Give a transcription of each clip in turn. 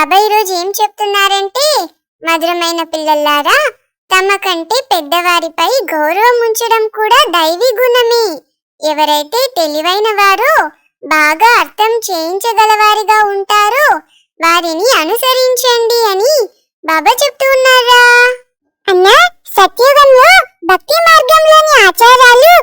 చెప్తున్నారంటే మధురమైన పిల్లల్లారా తమ కంటే పెద్దవారిపై గౌరవం ఉంచడం కూడా దైవీ గుణమే. ఎవరైతే తెలివైన వారో బాగా అర్థం చేయించగలవారిగా ఉంటారో వారిని అనుసరించండి అని బాబా చెప్తూ ఉన్నారా? అన్నా సత్యుగంలో భక్తి మార్గంలోని ఆచారాలు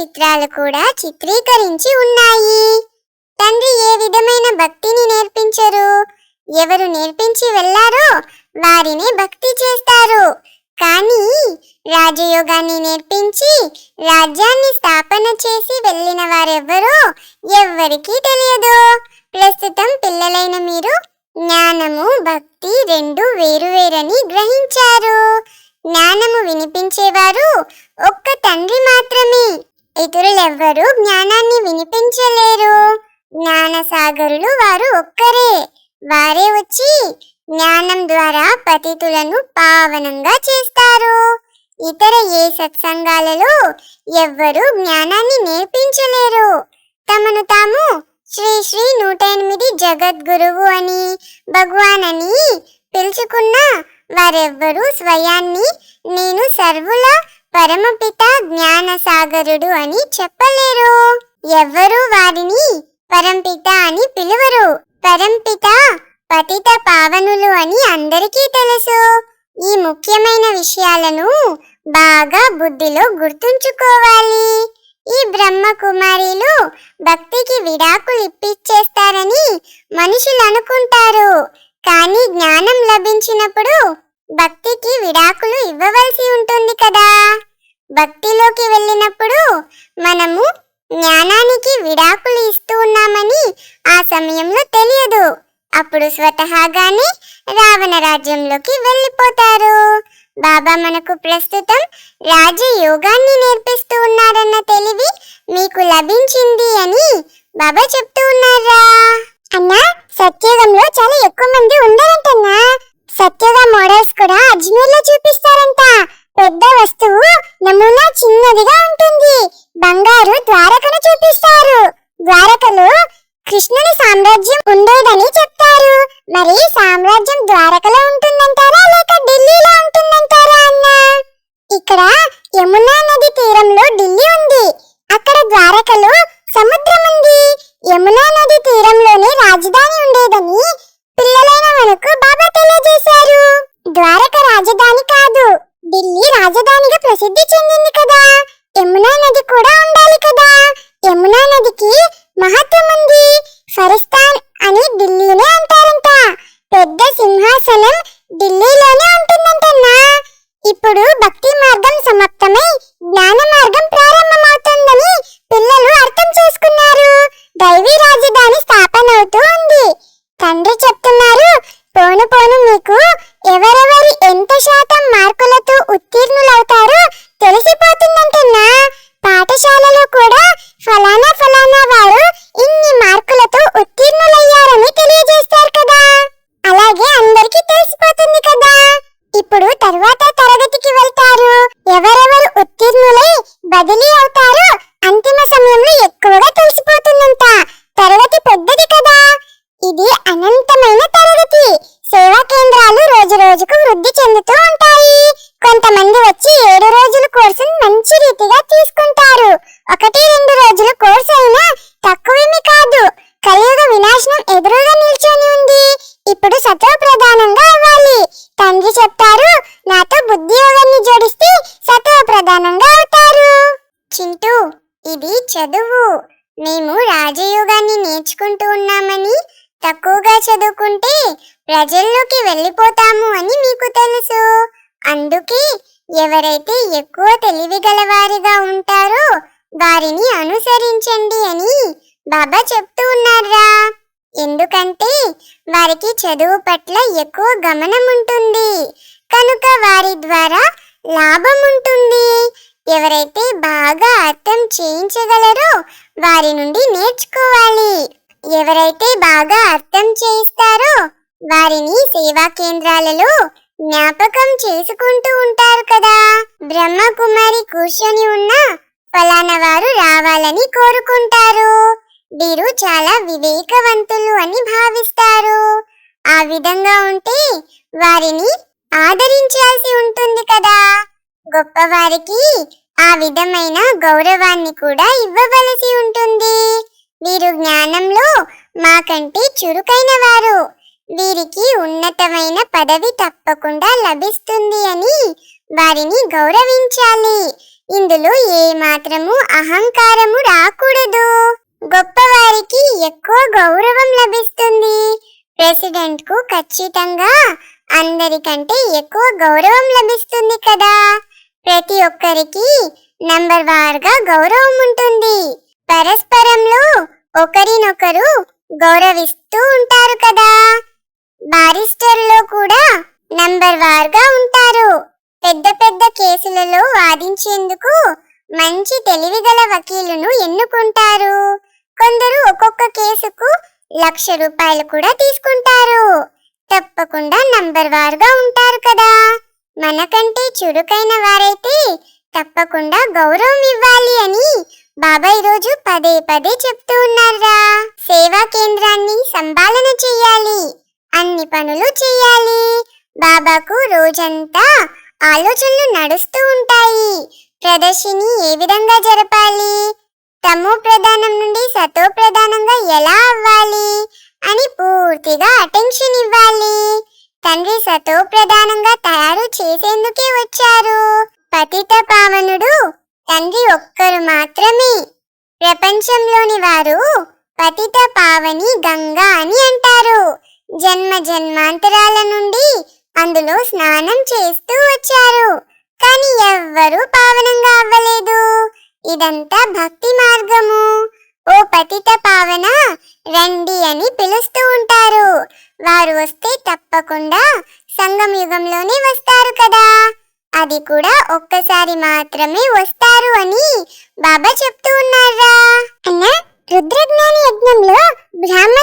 చిత్రాలు కూడా చిత్రీకరించి ఉన్నాయి. తండ్రి ఏ విధమైన భక్తిని నేర్పించరు? ఎవరు నేర్పించి వెళ్ళారో వారిని భక్తి చేస్తారు. కానీ రాజయోగాన్ని నేర్పించి రాజ్యాన్ని స్థాపన చేసి వెళ్ళిన వారెవ్వరో ఎవ్వరికీ తెలియదు. ప్రస్తుతం పిల్లలైన మీరు జ్ఞానము భక్తి రెండు వేరువేరని గ్రహించారు. జ్ఞానము వినిపించేవారు ఒక్క తండ్రి మాత్రమే. ఇతరులెవ్వరూ జ్ఞానాన్ని వినిపించలేరు. జ్ఞానసాగరులు వారు ఒక్కరే. వారే వచ్చి జ్ఞానం ద్వారా పతితులను పావనంగా చేస్తారు. ఇతర ఏ సత్సంగాలలో ఎవ్వరూ జ్ఞానాన్ని నేర్పించలేరు. తమను తాము శ్రీ శ్రీ నూట ఎనిమిది జగద్గురువు అని భగవాన్ అని పిలుచుకున్న వారెవ్వరూ స్వయాన్ని నేను సర్వుల పరమపిత జ్ఞాన సాగరుడు అని చెప్పలేరు. ఎవ్వరూ వారిని పరంపిత అని పిలువరు. పరంపిత పతిత పావనులు అని అందరికీ తెలుసు. ఈ ముఖ్యమైన విషయాలను బాగా బుద్ధిలో గుర్తుంచుకోవాలి. ఈ బ్రహ్మ కుమారీలు భక్తికి విడాకులు ఇప్పిచ్చేస్తారని మనుషులు అనుకుంటారు. కానీ జ్ఞానం లభించినప్పుడు భక్తికి విడాకులు ఇవ్వవలసి ఉంటుంది కదా. భక్తిలోకి వెళ్ళినప్పుడు మనము జ్ఞానానికి విడాకులు ఇస్తూ ఉన్నామని ఆ సమయంలో తెలియదు. అప్పుడు స్వతహాగానే రావణ రాజ్యంలోకి వెళ్ళిపోతారు. బాబా మనకు ప్రస్తుతం రాజయోగాన్ని నేర్పిస్తూ ఉన్నారన్న తెలివి మీకు లభించింది అని బాబా చెప్తూ ఉన్నారా? అన్నా సత్యయుగంలో చాలా ఎక్కువ మంది ఉన్నారంటన్నా. సత్యగా మోడల్స్ కూడా అజ్మీర్లో చూపిస్తారు భక్తి మార్గం నేర్చుకుంటూ ఉన్నామని తక్కువగా చదువుకుంటే ప్రజల్లోకి వెళ్ళిపోతాము అని మీకు తెలుసు. అందుకే ఎవరైతే ఎక్కువ తెలివి గలవారిగా ఉంటారో వారిని అనుసరించండి అని బాబా చెప్తూ ఉన్నారా ఎందుకంటే వారికి చదువు పట్ల ఎక్కువ గమనం ఉంటుంది కనుక వారి ద్వారా లాభం ఉంటుంది ఎవరైతే బాగా అర్థం చేయించగలరో వారి నుండి నేర్చుకోవాలి. ఎవరైతే బాగా అర్థం చేయిస్తారో వారిని సేవా కేంద్రాలలో జ్ఞాపకం చేసుకుంటూ ఉంటారు కదా. బ్రహ్మకుమారి కూర్చొని ఉన్న ఫలానా వారు రావాలని కోరుకుంటారు. వీరు చాలా వివేకవంతులు అని భావిస్తారు. ఆ విధంగా ఉంటే వారిని ఆదరించాల్సి ఉంటుంది కదా. గొప్పవారికి ఆ విధమైన గౌరవాన్ని కూడా ఇవ్వవలసి ఉంటుంది. వీరు జ్ఞానంలో మాకంటే చురుకైన వారు వీరికి ఉన్నతమైన పదవి తప్పకుండా లభిస్తుంది అని వారిని గౌరవించాలి. ఇందులో ఏ మాత్రము అహంకారము రాకూడదు. గొప్పవారికి ఎక్కువ గౌరవం లభిస్తుంది. ప్రెసిడెంట్కు ఖచ్చితంగా అందరికంటే ఎక్కువ గౌరవం లభిస్తుంది కదా. ప్రతి ఒక్కరికి నంబర్ వారుగా గౌరవం ఉంటుంది. పరస్పరంలో ఒకరినొకరు గౌరవిస్తూ ఉంటారు కదా. బారిస్టర్లో కూడా నంబర్ వారుగా ఉంటారు. పెద్ద పెద్ద కేసులలో వాదించేందుకు మంచి తెలివిగల వకీలును ఎన్నుకుంటారు. కొందరు ఒక్కొక్క కేసుకు లక్ష రూపాయలు కూడా తీసుకుంటారు. తప్పకుండా నంబర్ వారుగా ఉంటారు కదా. మనకంటే చురుకైన వారైతే తప్పకుండా గౌరవం ఇవ్వాలి అని బాబాయ్ రోజు పదే పదే చెప్తూ ఉన్నారా సేవా కేంద్రాన్ని సంపాలన చెయ్యాలి అన్ని పనులు చెయ్యాలి బాబాకు రోజంతా ఆలోచనలు నడుస్తూ ఉంటాయి. ప్రదర్శిని ఏ విధంగా జరపాలి తమో ప్రధానం నుండి సతో ప్రధానంగా ఎలా అవ్వాలి అని పూర్తిగా అటెన్షన్ ఇవ్వాలి. తండ్రి సతో ప్రధానంగా తయారు చేసేందుకే వచ్చారు. పతిత పావనుడు తండ్రి ఒక్కరు మాత్రమే. ప్రపంచంలోని వారు పతిత పావని గంగా అని అంటారు. జన్మ జన్మాంతరాల నుండి అందులో స్నానం చేస్తూ వచ్చారు. కానీ ఎవ్వరూ పావనంగా అవ్వలేదు. ఇదంతా భక్తి మార్గము. ఓ పతిత పావన రండి అని పిలుస్తూ ఉంటారు. వారు వస్తే తప్పకుండా సంగం యుగంలోనే వస్తారు కదా. అది కూడా ఒక్కసారి మాత్రమే వస్తారు అని బాబా చెప్తూ ఉన్నారా? అన్న రుద్రజ్ఞాని యజ్ఞంలో బ్రాహ్మణ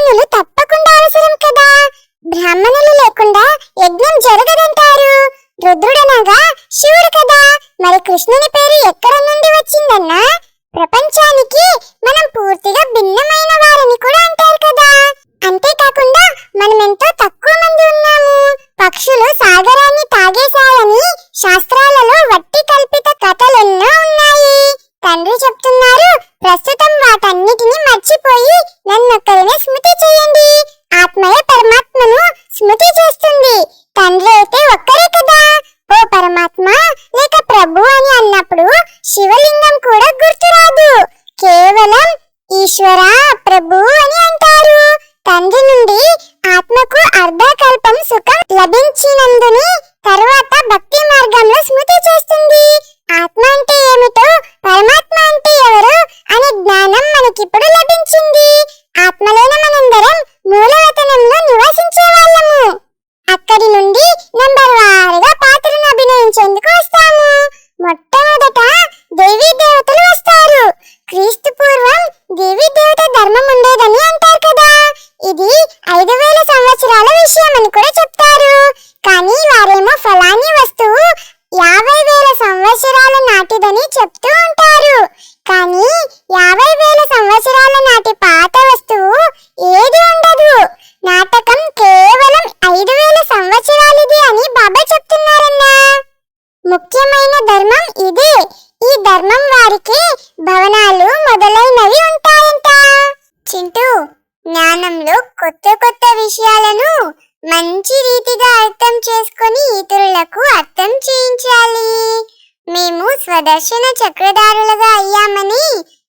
స్వదర్శన చక్రధారులుగా అయ్యామని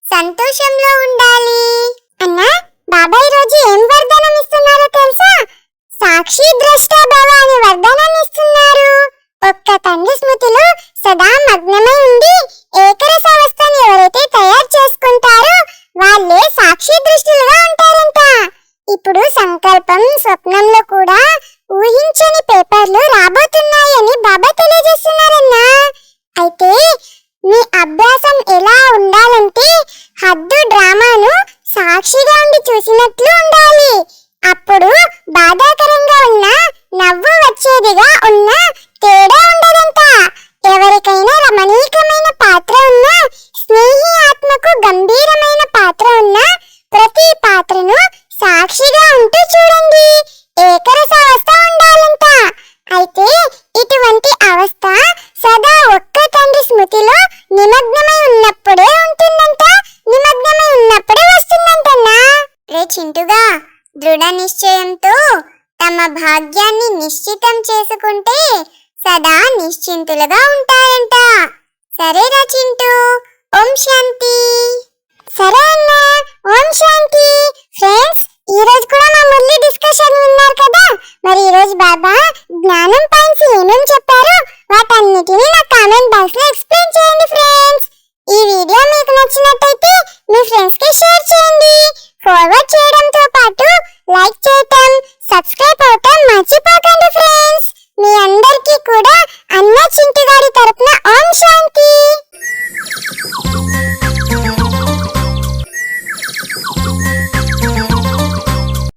సంతోషంలో ఉండాలి. అన్నా బాబాయ్ రోజు ఏం వర్ధనం ఇస్తున్నారో తెలుసా? సాక్షి ద్రష్ట భవ అని వరదానాన్ని ఇస్తున్నారు. ఒక్క తండ్రి స్మృతిలో సదా మగ్నమై ఉండి ఏకరస అవస్థను ఎవరైతే తయారు చేసుకుంటారో వాళ్ళే సాక్షి దృష్టిలుగా ఉంటారంట. ఇప్పుడు సంకల్పం స్వప్నంలో కూడా దృఢ నిశ్చయంతో తమ భాగ్యాన్ని నిశ్చితం చేసుకుంటే సదా నిశ్చింతులుగా ఉంటారంట. సరేరా చింటూ. ఓం శాంతి. సరే అన్న. ఓం శాంతి. ఫ్రెండ్స్ ఈ రోజు కూడా మా మురళి డిస్కషన్ విన్నారు కదా? మరి ఈ రోజు బాబా జ్ఞానం పైన ఏమేమి చెప్పారో వాటన్నిటిని నా కామెంట్ బాక్స్లో ఎక్స్ప్లెయిన్